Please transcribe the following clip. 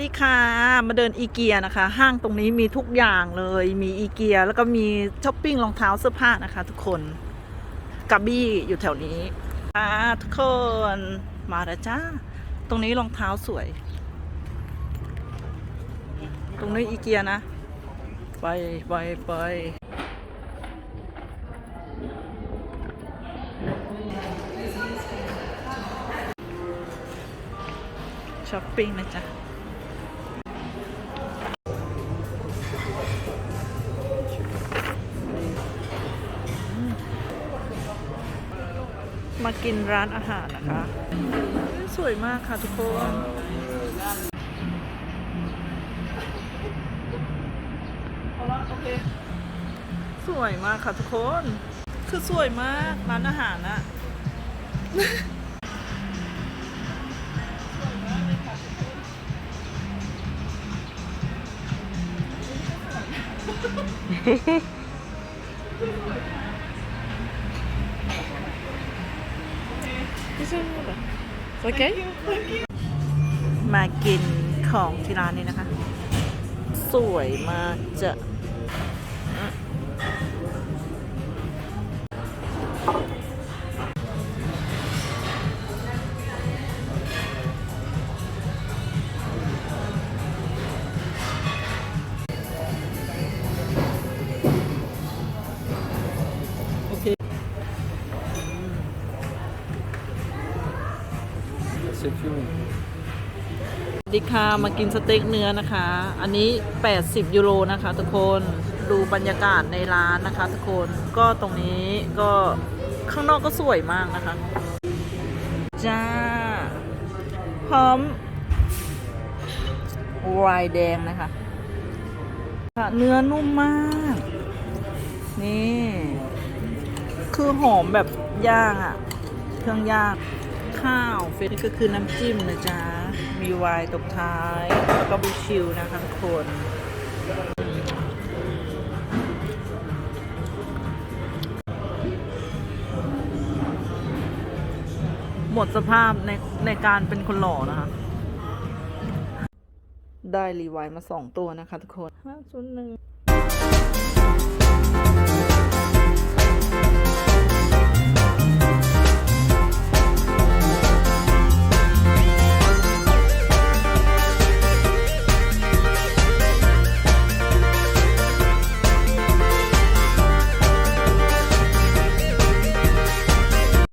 ดีค่ะ มาเดินอีเกียนะคะ ห้างตรงนี้มีทุกอย่างเลย มีอีเกียแล้วก็มีช้อปปิ้งรองเท้าเสื้อผ้านะคะทุกคนกระบี้อยู่แถวนี้อ่าทุกคนมาแล้วจ้า ตรงนี้รองเท้าสวย ตรงนี้อีเกียนะ ไปไปไปช้อปปิ้งนะจ๊ะ มากินร้านอาหารนะคะ สวยมากค่ะทุกคนสวยมากค่ะทุกคน คือสวยมากร้านอาหารอะโอเค มากินของที่ร้านนี้นะคะ สวยมากจะ C'est tout. สวัสดีค่ะมากินสเต็กเนื้อนะคะ อันนี้ 80 ยูโรนะคะทุกคนดูบรรยากาศในร้านนะคะทุกคนก็ตรงนี้ก็ข้างนอกก็สวยมากนะคะ จ้า พร้อมวายแดงนะคะค่ะเนื้อนุ่มมาก นี่ คือหอมแบบย่างอะเครื่องย่าง ข้าวเฟสก็คือน้ำจิ้มนะจ๊ะ มีไวน์ตบท้าย แล้วก็บูชิลนะคะทุกคนหมดสภาพในในการเป็นคนหล่อนะคะ ได้รีไวน์มาสองตัวนะคะทุกคนห้าศูนย์หนึ่ง